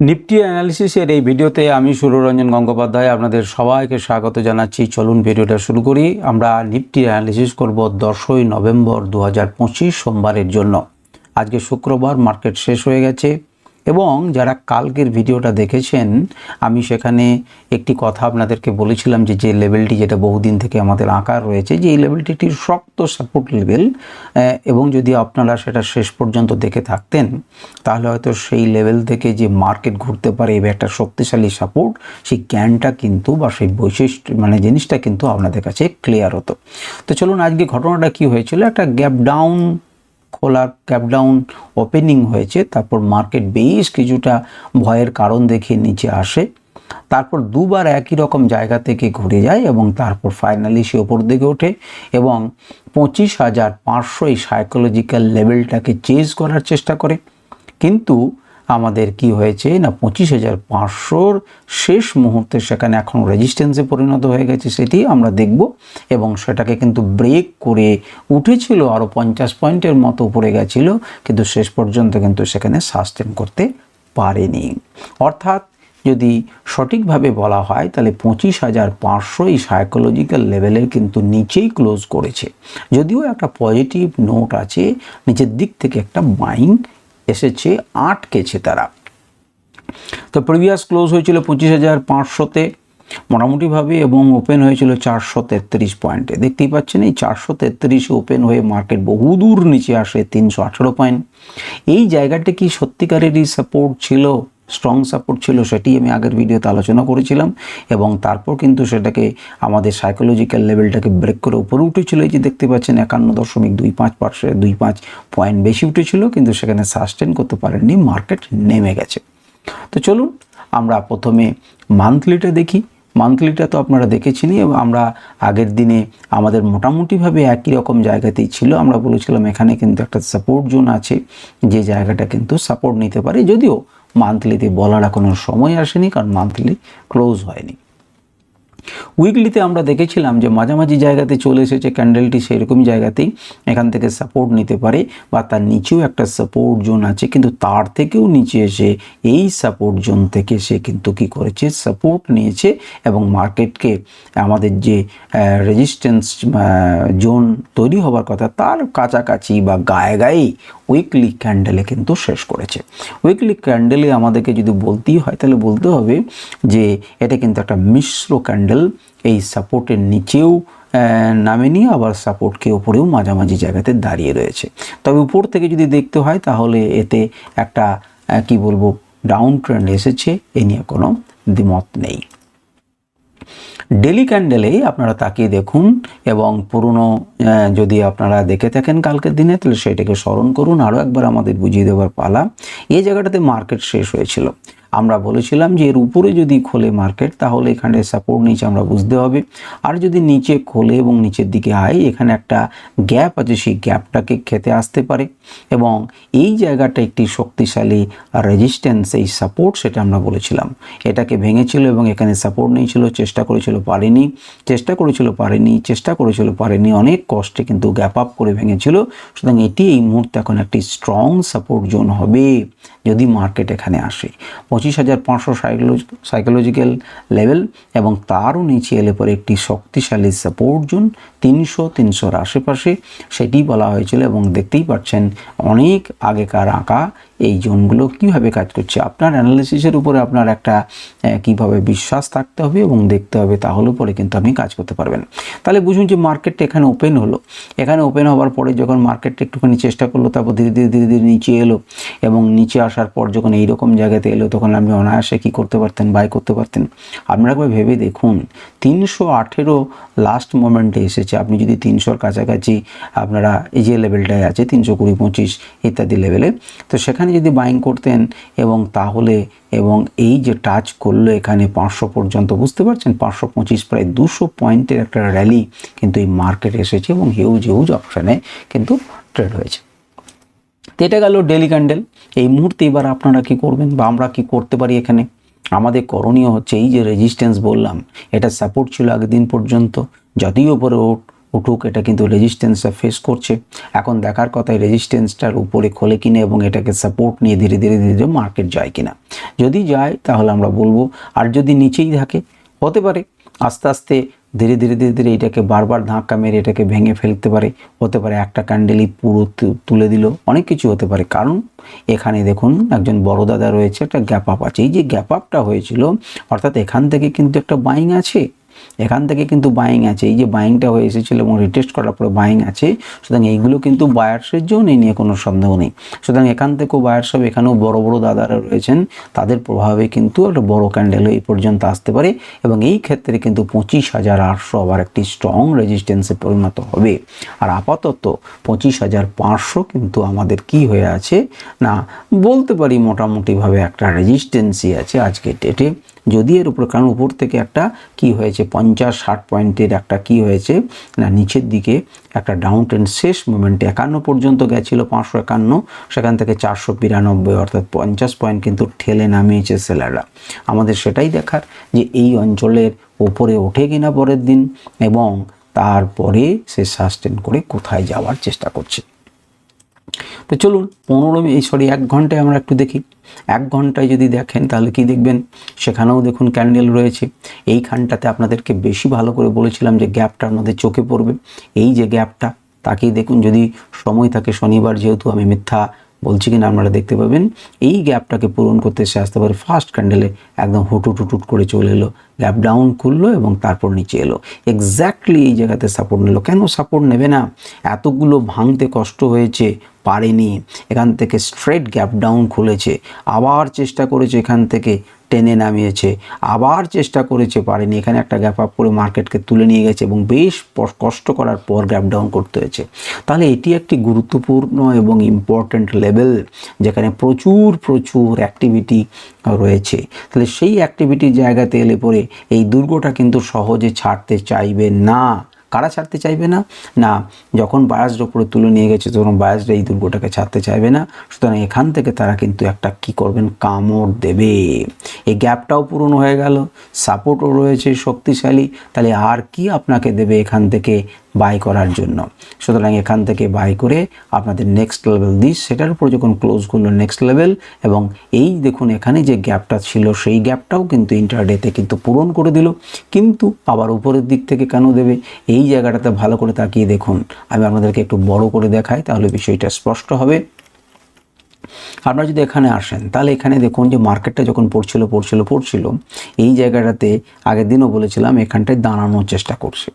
Nifty অ্যানালিসিসের এই ভিডিওতে আমি সুররঞ্জন গঙ্গোপাধ্যায় আপনাদের সবাইকে স্বাগত জানাচ্ছি। চলুন ভিডিওটা শুরু করি। আমরা নিফটি অ্যানালিসিস করব দশই নভেম্বর দু হাজার পঁচিশ সোমবারের জন্য। আজকে শুক্রবার, মার্কেট শেষ হয়ে গেছে। এবং যারা কালকের ভিডিওটা দেখেছেন, আমি সেখানে একটি কথা আপনাদেরকে বলেছিলাম যে যে লেভেলটি যেটা বহুদিন থেকে আমাদের আঁকা রয়েছে, যে এই লেভেলটি একটি শক্ত সাপোর্ট লেভেল এবং যদি আপনারা সেটা শেষ পর্যন্ত দেখে থাকতেন, তাহলে হয়তো সেই লেভেল থেকে যে মার্কেট ঘুরতে পারে, এবার একটা শক্তিশালী সাপোর্ট, সেই জ্ঞানটা কিন্তু বা সেই বৈশিষ্ট্য মানে জিনিসটা কিন্তু আপনাদের কাছে ক্লিয়ার হতো। তো চলুন আজকে ঘটনাটা কি হয়েছিল, একটা গ্যাপ ডাউন খোলার ক্যাপ ডাউন ওপেনিং হয়েছে, তারপর মার্কেট বেশ কিছুটা ভয়ের কারণ দেখে নিচে আসে। তারপর দুবার একই রকম জায়গা থেকে ঘুরে যায় এবং তারপর ফাইনালি সে ওপর দিকে ওঠে এবং পঁচিশ হাজার পাঁচশো এই সাইকোলজিক্যাল লেভেলটাকে চেঞ্জ করার চেষ্টা করে। কিন্তু আমাদের কি হয়েছে? না, পঁচিশ হাজার পাঁচশোর শেষ মুহূর্তে সেখানে এখন রেজিস্ট্যান্সে পরিণত হয়ে গেছে সেটি আমরা দেখব এবং সেটাকে কিন্তু ব্রেক করে উঠেছিল আরও পঞ্চাশ পয়েন্টের মতো উপরে গেছিল, কিন্তু শেষ পর্যন্ত কিন্তু সেখানে সাস্টেন করতে পারেনি। অর্থাৎ যদি সঠিকভাবে বলা হয়, তাহলে পঁচিশ হাজার পাঁচশো এই সাইকোলজিক্যাল লেভেলের কিন্তু নিচেই ক্লোজ করেছে। যদিও একটা পজিটিভ নোট আছে, নিচের দিক থেকে একটা বাইং এসেছে, আটকেছে তারা। তো প্রিভিয়াস ক্লোজ হয়েছিল পঁচিশ হাজার পাঁচশোতে, মোটামুটিভাবে, এবং ওপেন হয়েছিল চারশো তেত্রিশ পয়েন্টে। দেখতেই পাচ্ছেন, এই চারশো তেত্রিশে ওপেন হয়ে মার্কেট বহুদূর নিচে আসে তিনশো আঠেরো পয়েন্ট। এই জায়গাটা কি সত্যিকারেরই সাপোর্ট ছিল? স্ট্রং সাপোর্ট ছিল সেটি আমি আগের ভিডিওতে আলোচনা করেছিলাম এবং তারপর কিন্তু সেটাকে আমাদের সাইকোলজিক্যাল লেভেলটাকে ব্রেক করে উপরে উঠেছিল। এই যে দেখতে পাচ্ছেন একান্ন দশমিক দুই পাঁচ পার্সেন্ট দুই পাঁচ পয়েন্ট বেশি উঠেছিল, কিন্তু সেখানে সাস্টেন করতে পারেননি মার্কেট নেমে গেছে। তো চলুন আমরা প্রথমে মান্থলিটা দেখি। মান্থলিটা তো আপনারা দেখেছেনই এবং আমরা আগের দিনে আমাদের মোটামুটিভাবে একই রকম জায়গাতেই ছিল। আমরা বলেছিলাম এখানে কিন্তু একটা সাপোর্ট জোন আছে, যে জায়গাটা কিন্তু সাপোর্ট নিতে পারে। যদিও মান্থলিতে বলার কোনো সময় আসেনি, কারণ মান্থলি ক্লোজ হয়নি। উইকলিতে আমরা দেখেছিলাম যে মাঝামাঝি জায়গাতে চলে এসেছে ক্যান্ডেলটি সেরকম জায়গাতেই। এখান থেকে সাপোর্ট নিতে পারে বা তার নিচেও একটা সাপোর্ট জোন আছে, কিন্তু তার থেকেও নিচে এসে এই সাপোর্ট জোন থেকে সে কিন্তু কি করেছে? সাপোর্ট নিয়েছে এবং মার্কেটকে আমাদের যে রেজিস্ট্যান্স জোন তৈরি হবার কথা, তার কাছাকাছি বা গায়ে গায়েই উইকলি ক্যান্ডেলে কিন্তু শেষ করেছে। উইকলি ক্যান্ডেলে আমাদেরকে যদি বলতেই হয়, তাহলে বলতে হবে যে এটা কিন্তু একটা মিশ্র ক্যান্ডেল এই সাপোর্টের নিচেও নামেনি আবার সাপোর্টকে ওপরেও মাঝামাঝি জায়গাতে দাঁড়িয়ে রয়েছে। তবে উপর থেকে যদি দেখতে হয়, তাহলে এতে একটা কি বলব ডাউন ট্রেন্ড এসেছে, এ নিয়ে কোনো দ্বিমত নেই। ডেলি ক্যান্ডেলে আপনারা তাকিয়ে দেখুন এবং পুরনো যদি আপনারা দেখে থাকেন কালকের দিনে, তাহলে সেটাকে স্মরণ করুন। আরও একবার আমাদের বুঝিয়ে দেওয়ার পালা। এই জায়গাটাতে মার্কেট শেষ হয়েছিল। আমরা বলেছিলাম যে এর উপরে যদি খোলে মার্কেট, তাহলে এখানে সাপোর্ট নিচে আমরা বুঝতে হবে। আর যদি নিচে খোলে এবং নিচের দিকে আয়, এখানে একটা গ্যাপ আছে, সেই গ্যাপটাকে খেতে আসতে পারে। এবং এই জায়গাটা একটি শক্তিশালী রেজিস্ট্যান্স এই সাপোর্ট সেটা আমরা বলেছিলাম। এটাকে ভেঙেছিল এবং এখানে সাপোর্ট নিয়েছিল, চেষ্টা করেছিল, পারেনি। চেষ্টা করেছিল, পারেনি, চেষ্টা করেছিল, পারেনি। অনেক কষ্টে কিন্তু গ্যাপ আপ করে ভেঙেছিল। সুতরাং এটি এই মুহূর্তে এখন একটি স্ট্রং সাপোর্ট জোন হবে, যদি মার্কেট এখানে আসে। পঁচিশ হাজার পাঁচশো সাইকোলজিক্যাল লেভেল এবং তারও নিচে এলে পরে একটি শক্তিশালী সাপোর্ট জোন তিনশো তিনশোর আশেপাশে। সেটি বলা হয়েছিল এবং দেখতেই পাচ্ছেন অনেক আগেকার আঁকা এই জোনগুলো কীভাবে কাজ করছে। আপনার অ্যানালিসিসের উপরে আপনার একটা কীভাবে বিশ্বাস থাকতে হবে এবং দেখতে হবে, তাহলে পরে কিন্তু আপনি কাজ করতে পারবেন। তাহলে বুঝুন যে মার্কেটটা এখানে ওপেন হলো। এখানে ওপেন হওয়ার পরে যখন মার্কেটটা একটুখানি চেষ্টা করল, তারপর ধীরে ধীরে ধীরে ধীরে নিচে এলো এবং নিচে আসার পর যখন এইরকম জায়গাতে এলো, তখন আপনি অনায়াসে কী করতে পারতেন বাই করতে পারতেন। আপনারা একবার ভেবে দেখুন, তিনশো আঠেরো লাস্ট মোমেন্টে এসেছে। আপনি যদি তিনশোর কাছাকাছি আপনারা এই যে লেভেলটায় আছে, তিনশো কুড়ি পঁচিশ ইত্যাদি লেভেলে তো সেখানে যদি বাইং করতেন এবং তাহলে এবং এই যে টাচ করল এখানে পাঁচশো পর্যন্ত, বুঝতে পারছেন? পাঁচশো পঁচিশ, প্রায় দুশো পয়েন্টের একটা র্যালি কিন্তু এই মার্কেটে এসেছে এবং হিউজ হিউজ অপশানে কিন্তু ট্রেড হয়েছে। তো এটা গেল ডেলি ক্যান্ডেল এই মুহূর্তে এবার আপনারা কি করবেন বা আমরা কি করতে পারি এখানে? আমাদের করণীয় হচ্ছে এই যে রেজিস্ট্যান্স বললাম, এটা সাপোর্ট ছিল আগের দিন পর্যন্ত। যদিও উপরে উঠুক, এটা কিন্তু রেজিস্ট্যান্সটা ফেস করছে। এখন দেখার কথা রেজিস্ট্যান্সটার উপরে খোলে কিনা এবং এটাকে সাপোর্ট নিয়ে ধীরে ধীরে ধীরে ধীরে মার্কেট যায় কিনা। যদি যায়, তাহলে আমরা বলব, আর যদি নিচেই থাকে, হতে পারে। আস্তে আস্তে ধীরে ধীরে ধীরে ধীরে এটাকে বারবার ধাক্কা মেরে এটাকে ভেঙে ফেলতে পারে। হতে পারে একটা ক্যান্ডেলই পুরো তুলে দিল। অনেক কিছু হতে পারে। কারণ এখানে দেখুন একজন বড় দাদা রয়েছে, একটা গ্যাপ আপ আছে। এই যে গ্যাপ আপটা হয়েছিল, অর্থাৎ এখান থেকে কিন্তু একটা বাইং আছে। এখান থেকে কিন্তু বাইং আছে। এই যে বাইংটা হয়ে এসেছিল এবং রিটেস্ট করার পরে বাইং আছে, সুতরাং এইগুলো কিন্তু বায়ার্সের জন্য নিয়ে কোনো সন্দেহ নেই। সুতরাং এখান থেকেও বায়ার্স হবে এখানেও বড় বড় দাদারা রয়েছেন, তাদের প্রভাবে কিন্তু একটা বড় ক্যান্ডেল এই পর্যন্ত আসতে পারে এবং এই ক্ষেত্রে কিন্তু পঁচিশ হাজার আটশো আবার একটি স্ট্রং রেজিস্ট্যান্সে পরিণত হবে। আর আপাতত পঁচিশ হাজার পাঁচশো কিন্তু আমাদের কি হয়ে আছে? না, বলতে পারি মোটামুটিভাবে একটা রেজিস্ট্যান্সই আছে আজকে ডেটে যদি এর উপর, কারণ উপর থেকে একটা কি হয়েছে? পঞ্চাশ, ষাট পয়েন্টের একটা কি হয়েছে? না, নিচের দিকে একটা ডাউন ট্রেন্ড শেষ মোমেন্টে একান্ন পর্যন্ত গেছিল, পাঁচশো একান্ন, সেখান থেকে চারশো বিরানব্বই, অর্থাৎ পঞ্চাশ পয়েন্ট কিন্তু ঠেলে নামিয়েছে সেলাররা। আমাদের সেটাই দেখার যে এই অঞ্চলের ওপরে ওঠে কিনা পরের দিন এবং তারপরে সে সাস্টেন করে কোথায় যাওয়ার চেষ্টা করছে। তো চলুন, পনেরো এই সরি এক ঘন্টায় আমরা একটু দেখি। এক ঘন্টায় যদি দেখেন, তাহলে কি দেখবেন? সেখানেও দেখুন ক্যান্ডেল রয়েছে। এইখানটাতে আপনাদেরকে বেশি ভালো করে বলেছিলাম যে গ্যাপটা আপনাদের চোখে পড়বে। এই যে গ্যাপটা তাকেই দেখুন। যদি সময় থাকে, শনিবার যেহেতু আমি মিথ্যা বলছি কিনা আপনারা দেখতে পাবেন। এই গ্যাপটাকে পূরণ করতে সে আসতে পারে ফার্স্ট ক্যান্ডেলে একদম হুটু টুটুট করে চলে এলো। গ্যাপ ডাউন খুললো এবং তারপর নিচে এলো। এক্স্যাক্টলি এই জায়গাতে সাপোর্ট নিল। কেন সাপোর্ট নেবে না? এতগুলো ভাঙতে কষ্ট হয়েছে, পারেনি। এখান থেকে স্ট্রেট গ্যাপ ডাউন খুলেছে। আবার চেষ্টা করেছে এখান থেকে টেনে নামিয়েছে। আবার চেষ্টা করেছে, পারেনি। এখানে একটা গ্যাপ আপ করে মার্কেটকে তুলে নিয়ে গেছে এবং বেশ কষ্ট করার পর গ্যাপ ডাউন করতে হয়েছে। তাহলে এটি একটি গুরুত্বপূর্ণ এবং ইম্পর্ট্যান্ট লেভেল যেখানে প্রচুর প্রচুর অ্যাক্টিভিটি রয়েছে। তাহলে সেই অ্যাক্টিভিটির জায়গাতে এলে পরে এই দুর্গটা কিন্তু সহজে ছাড়তে চাইবে না। কারা ছাড়তে চাইবে না? না, যখন বায়াসড ওপরে তুলে নিয়ে গেছে, তখন বায়াসড এই দুর্গটাকে ছাড়তে চাইবে না। সুতরাং এখান থেকে তারা কিন্তু একটা কি করবেন? কামড় দেবে। এই গ্যাপটাও পূরণ হয়ে গেল, সাপোর্টও রয়েছে শক্তিশালী। তাহলে আর কি আপনাকে দেবে এখান থেকে? বাই করার জন্য। সুতরাং এখান থেকে বাই করে আপনাদের নেক্সট লেভেল দিস সেটার উপর যখন ক্লোজ করল নেক্সট লেভেল এবং এই দেখুন এখানে যে গ্যাপটা ছিল, সেই গ্যাপটাও কিন্তু ইন্টারডেতে কিন্তু পূরণ করে দিল। কিন্তু আবার উপরের দিক থেকে কেন দেবে? এই জায়গাটাতে ভালো করে তাকিয়ে দেখুন। আমি আপনাদেরকে একটু বড় করে দেখাই, তাহলে বিষয়টা স্পষ্ট হবে। আপনারা যদি এখানে আসেন, তাহলে এখানে দেখুন যে মার্কেটটা যখন পড়ছিল পড়ছিল পড়ছিল, এই জায়গাটাতে আগের দিনও বলেছিলাম এখানটায় দাঁড়ানোর চেষ্টা করছে।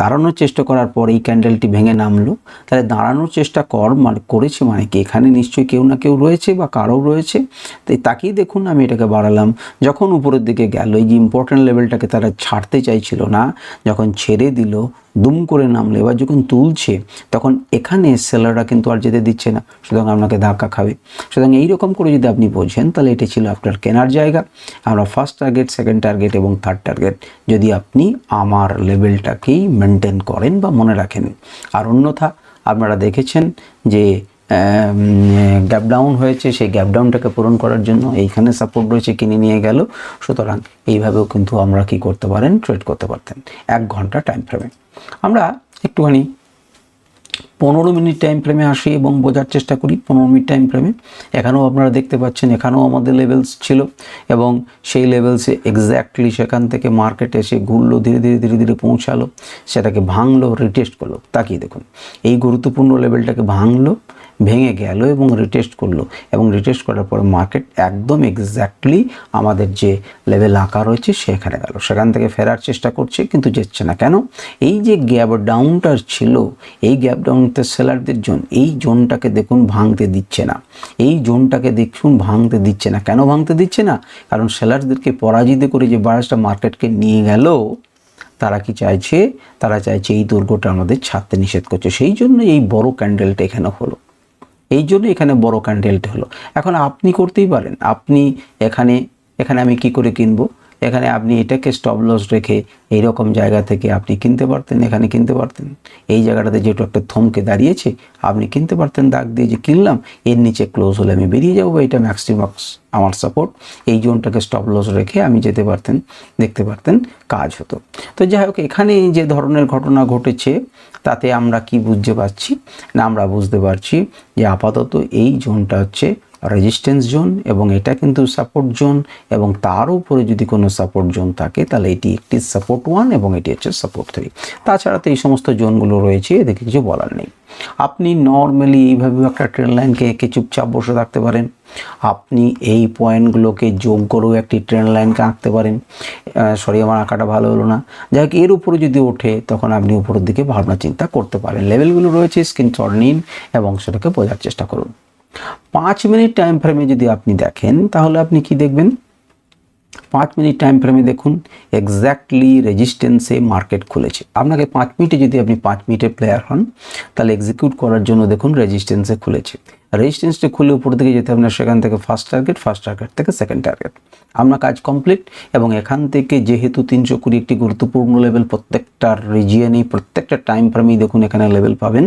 দাঁড়ানোর চেষ্টা করার পর এই ক্যান্ডেলটি ভেঙে নামলো। তাহলে দাঁড়ানোর চেষ্টা কর মানে করেছে মানে কি? এখানে নিশ্চয়ই কেউ না কেউ রয়েছে বা কারও রয়েছে। তাই তাকেই দেখুন, আমি এটাকে বাড়ালাম। যখন উপরের দিকে গেল, এই যে ইম্পর্ট্যান্ট লেভেলটাকে তারা ছাড়তে চাইছিল না, যখন ছেড়ে দিল দুম করে নামলে এবার যখন তুলছে, তখন এখানে সেলাররা কিন্তু আর যেতে দিচ্ছে না। সুতরাং আপনাকে ধাক্কা খাবে। সুতরাং এইরকম করে যদি আপনি বোঝেন, তাহলে এটা ছিল আপনার কেনার জায়গা। আমরা ফার্স্ট টার্গেট সেকেন্ড টার্গেট এবং থার্ড টার্গেট যদি আপনি আমার লেভেলটাকেই মেনটেন করেন বা মনে রাখেন। আর অন্যথা আপনারা দেখেছেন যে গ্যাপ ডাউন হয়েছে। সেই গ্যাপ ডাউনটাকে পূরণ করার জন্য এইখানে সাপোর্ট রয়েছে, কিনে নিয়ে গেল। সুতরাং এইভাবেও কিন্তু আমরা কি করতে পারেন? ট্রেড করতে পারতেন। এক ঘণ্টা টাইম ফ্রেমে আমরা একটুখানি পনেরো মিনিট টাইম ফ্রেমে আসি এবং বোঝার চেষ্টা করি। পনেরো মিনিট টাইম ফ্রেমে এখানেও আপনারা দেখতে পাচ্ছেন, এখানেও আমাদের লেভেলস ছিল এবং সেই লেভেলসে এক্স্যাক্টলি সেখান থেকে মার্কেটে এসে ঘুরলো, ধীরে ধীরে ধীরে ধীরে পৌঁছালো, সেটাকে ভাঙলো রিটেস্ট করল। তাকিয়ে দেখুন, এই গুরুত্বপূর্ণ লেভেলটাকে ভাঙলো ভেঙে গেল এবং রিটেস্ট করল। এবং রিটেস্ট করার পরে মার্কেট একদম এক্স্যাক্টলি আমাদের যে লেভেল আঁকা রয়েছে সেখানে গেল। সেখান থেকে ফেরার চেষ্টা করছে, কিন্তু যাচ্ছে না। কেন? এই যে গ্যাপ ডাউনটা ছিল, এই গ্যাপ ডাউনটা সেলারদের জোন, এই জোনটাকে দেখুন ভাঙতে দিচ্ছে না। এই জোনটাকে দেখুন ভাঙতে দিচ্ছে না। কেন ভাঙতে দিচ্ছে না? কারণ সেলারদেরকে পরাজিত করে যে বায়াসটা মার্কেটকে নিয়ে গেল, তারা কি চাইছে? তারা চাইছে এই দুর্গটা আমাদের ছাড়তে নিষেধ করছে। সেই জন্য এই বড় ক্যান্ডেলটা এখানে হলো। এই জন্য এখানে বড় ক্যান্ডেলটা হলো। এখন আপনি করতেই পারেন। আপনি এখানে এখানে আমি কি করে কিনবো? এখানে আপনি এটাকে স্টপ লস রেখে এইরকম জায়গা থেকে আপনি কিনতে পারতেন, এখানে কিনতে পারতেন। এই জায়গাটাতে যেহেতু একটা থমকে দাঁড়িয়েছে, আপনি কিনতে পারতেন। দাগ দিয়ে যে কিনলাম, এর নিচে ক্লোজ হলে আমি বেরিয়ে যাব। এটা ম্যাক্সিমাক্স আমার সাপোর্ট এই জোনটাকে স্টপ লস রেখে আমি যেতে পারতেন, দেখতে পারতেন, কাজ হতো। তো যাই হোক, এখানে যে ধরনের ঘটনা ঘটেছে, তাতে আমরা কি বুঝতে পারছি? না, আমরা বুঝতে পারছি যে আপাতত এই জোনটা হচ্ছে রেজিস্ট্যান্স জোন এবং এটা কিন্তু সাপোর্ট জোন এবং তার উপরে যদি কোনো সাপোর্ট জোন থাকে, তাহলে এটি একটি সাপোর্ট ওয়ান এবং এটি হচ্ছে সাপোর্ট থ্রি তাছাড়া তো এই সমস্ত জোনগুলো রয়েছে এদিকে কিছু বলার নেই। আপনি নর্মালি এইভাবে একটা ট্রেন লাইনকে এঁকে চুপচাপ বসে থাকতে পারেন। আপনি এই পয়েন্টগুলোকে যোগ করেও একটি ট্রেন লাইনকে আঁকতে পারেন। সরি আমার আঁকাটা ভালো হলো না। যাই হোক, এর উপরে যদি ওঠে, তখন আপনি উপরের দিকে ভাবনা চিন্তা করতে পারেন। লেভেলগুলো রয়েছে স্ক্রিনশট নিন এবং সেটাকে বোঝার চেষ্টা করুন। পাঁচ মিনিট টাইম ফ্রেমে যদি আপনি দেখেন, তাহলে আপনি কি দেখবেন? পাঁচ মিনিট টাইম ফ্রেমে দেখুন এক্স্যাক্টলি রেজিস্ট্যান্সে মার্কেট খুলেছে। আপনাকে পাঁচ মিনিটে যদি আপনি পাঁচ মিনিটের প্লেয়ার হন, তাহলে এক্সিকিউট করার জন্য দেখুন রেজিস্ট্যান্সে খুলেছে। রেজিস্ট্যান্সটা খুলে উপর দিকে যেতে হবে না, সেখান থেকে ফার্স্ট টার্গেট ফার্স্ট টার্গেট থেকে সেকেন্ড টার্গেট আপনার কাজ কমপ্লিট এবং এখান থেকে যেহেতু তিনশো কুড়ি একটি গুরুত্বপূর্ণ লেভেল প্রত্যেকটা রিজিয়নেই প্রত্যেকটা টাইম ফ্রেমেই দেখুন এখানে লেভেল পাবেন।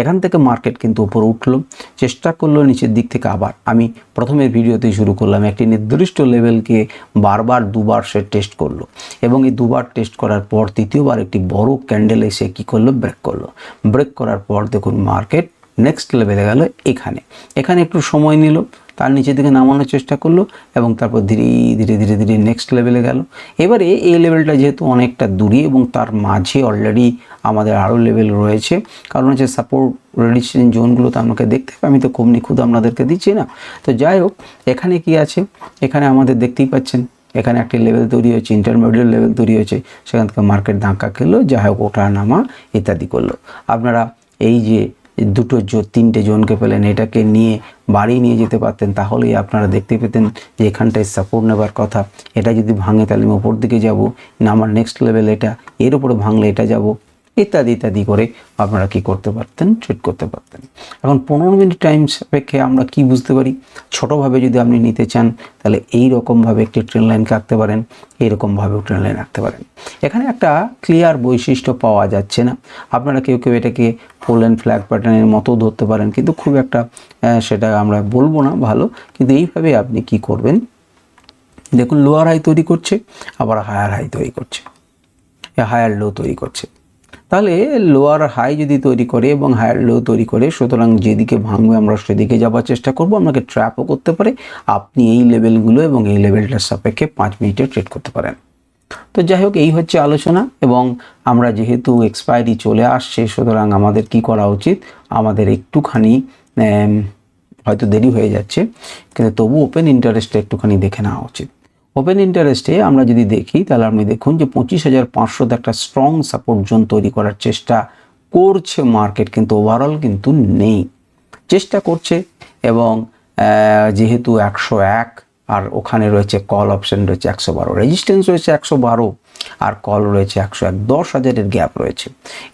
এখান থেকে মার্কেট কিন্তু উপরে উঠল। চেষ্টা করল নিচের দিক থেকে আবার। আমি প্রথমের ভিডিওতেই শুরু করলাম, একটি নির্দিষ্ট লেভেলকে বারবার, দুবার সে টেস্ট করল এবং এই দুবার টেস্ট করার পর, তৃতীয়বার একটি বড় ক্যান্ডেল এসে কী করল? ব্রেক করল। ব্রেক করার পর দেখুন মার্কেট নেক্সট লেভেলে গেল এখানে। এখানে একটু সময় নিল, তার নিচের দিকে নামানোর চেষ্টা করল এবং তারপর ধীরে ধীরে ধীরে ধীরে নেক্সট লেভেলে গেল। এবারে এই লেভেলটা যেহেতু অনেকটা দূরে এবং তার মাঝে অলরেডি আমাদের আরও লেভেল রয়েছে, কারণ হচ্ছে সাপোর্ট রেডিস্ট্রেশন জোনগুলো তো আমাকে দেখতে আমি তো কম নিখুঁত আপনাদেরকে দিচ্ছি না। তো যাই হোক, এখানে কি আছে? এখানে আমাদের দেখতেই পাচ্ছেন, এখানে একটি লেভেল তৈরি হয়েছে ইন্টারমিডিয়েট লেভেল তৈরি হয়েছে, সেখান থেকে মার্কেট ধাক্কা খেলো, যাই হোক, ওঠা নামা ইত্যাদি করল। আপনারা এই যে দুটো তিনটে জোনকে পেলেন, এটাকে নিয়ে, বাড়ি নিয়ে যেতে পারতেন, তাহলেই আপনারা দেখতে পেতেন যে এখানটায় সাপোর্ট নেবার কথা। এটা যদি ভাঙে, তাহলে আমি ওপর দিকে যাব, না আমার নেক্সট লেভেল এটা, এর উপরে ভাঙলে এটা যাব। ইত্যাদি ইত্যাদি করে আপনারা কি করতে পারতেন ট্রিট করতে পারতেন। এখন পনেরো মিনিট টাইম সাপেক্ষে আমরা কি বুঝতে পারি? ছোটোভাবে যদি আপনি নিতে চান, তাহলে এই রকমভাবে একটি ট্রেন লাইনকে আঁকতে পারেন এইরকমভাবেও ট্রেন লাইন আঁকতে পারেন। এখানে একটা ক্লিয়ার বৈশিষ্ট্য পাওয়া যাচ্ছে না। আপনারা কেউ কেউ এটাকে ফুল অ্যান্ড ফ্ল্যাগ প্যাটার্নের মতো ধরতে পারেন, কিন্তু খুব একটা সেটা আমরা বলব না, ভালো। কিন্তু এইভাবে আপনি কি করবেন? দেখুন লোয়ার হাই তৈরি করছে, আবার হায়ার হাই তৈরি করছে। হায়ার লো তৈরি করছে। তাহলে লোয়ার হাই যদি তৈরি করে এবং হায়ার লো তৈরি করে, সুতরাং যেদিকে ভাঙবে আমরা সেদিকে যাওয়ার চেষ্টা করব, আপনাকে ট্র্যাপও করতে পারে। আপনি এই লেভেলগুলো এবং এই লেভেলটার সাপেক্ষে পাঁচ মিনিটে ট্রেড করতে পারেন। তো যাই হোক, এই হচ্ছে আলোচনা এবং আমরা যেহেতু এক্সপায়ারি চলে আসছে, সুতরাং আমাদের কি করা উচিত? আমাদের একটুখানি হয়তো দেরি হয়ে যাচ্ছে, কিন্তু তবু ওপেন ইন্টারেস্টটা একটুখানি দেখে নেওয়া উচিত। ওপেন ইন্টারেস্টে আমরা যদি দেখি, তাহলে আপনি দেখুন যে পঁচিশ হাজার পাঁচশোতে একটা স্ট্রং সাপোর্ট জোন তৈরি করার চেষ্টা করছে মার্কেট কিন্তু ওভারঅল কিন্তু নেই। চেষ্টা করছে এবং যেহেতু একশো এক, আর ওখানে রয়েছে কল অপশন রয়েছে একশো বারো রেজিস্ট্যান্স রয়েছে একশো বারো, আর কল রয়েছে একশো এক, দশ হাজারের গ্যাপ রয়েছে।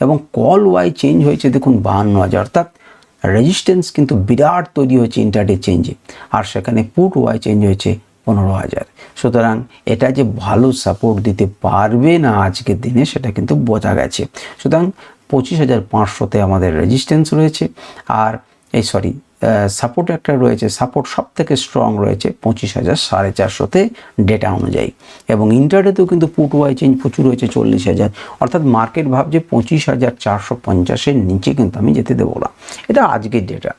এবং কল ওয়াই চেঞ্জ হয়েছে দেখুন বাহান্ন হাজার, অর্থাৎ রেজিস্ট্যান্স কিন্তু বিরাট তৈরি হয়েছে ইন্টারডে চেঞ্জে আর সেখানে পুট ওয়াই চেঞ্জ হয়েছে পনেরো হাজার। সুতরাং এটা যে ভালো সাপোর্ট দিতে পারবে না আজকের দিনে, সেটা কিন্তু বোঝা গেছে। সুতরাং পঁচিশ হাজার পাঁচশোতে আমাদের রেজিস্ট্যান্স রয়েছে। আর এই সরি সাপোর্ট একটা রয়েছে সাপোর্ট সব থেকে স্ট্রং রয়েছে পঁচিশ হাজার সাড়ে চারশোতে ডেটা অনুযায়ী। এবং ইন্টারনেটেও কিন্তু পুট ওয়াই চেঞ্জ প্রচুর রয়েছে চল্লিশ হাজার। অর্থাৎ মার্কেট ভাবছে পঁচিশ হাজার চারশো পঞ্চাশের নিচে কিন্তু আমি যেতে দেবো না। এটা আজকের ডেটা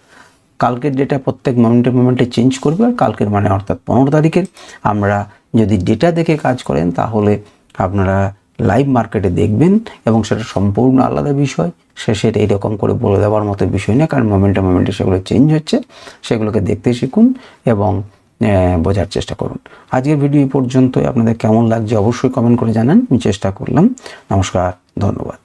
কালকের ডেটা প্রত্যেক মোমেন্টে মোমেন্টে চেঞ্জ করবে আর কালকের মানে অর্থাৎ পনেরো তারিখের। আমরা যদি ডেটা দেখে কাজ করেন, তাহলে আপনারা লাইভ মার্কেটে দেখবেন এবং সেটা সম্পূর্ণ আলাদা বিষয়। সে সেটা এরকম করে বলে দেওয়ার মতো বিষয় না, কারণ মোমেন্টে মোমেন্টে সেগুলো চেঞ্জ হচ্ছে। সেগুলোকে দেখতে শিখুন এবং বোঝার চেষ্টা করুন। আজকের ভিডিও এই পর্যন্তই। আপনাদের কেমন লাগছে অবশ্যই কমেন্ট করে জানান। আমি চেষ্টা করলাম। নমস্কার, ধন্যবাদ।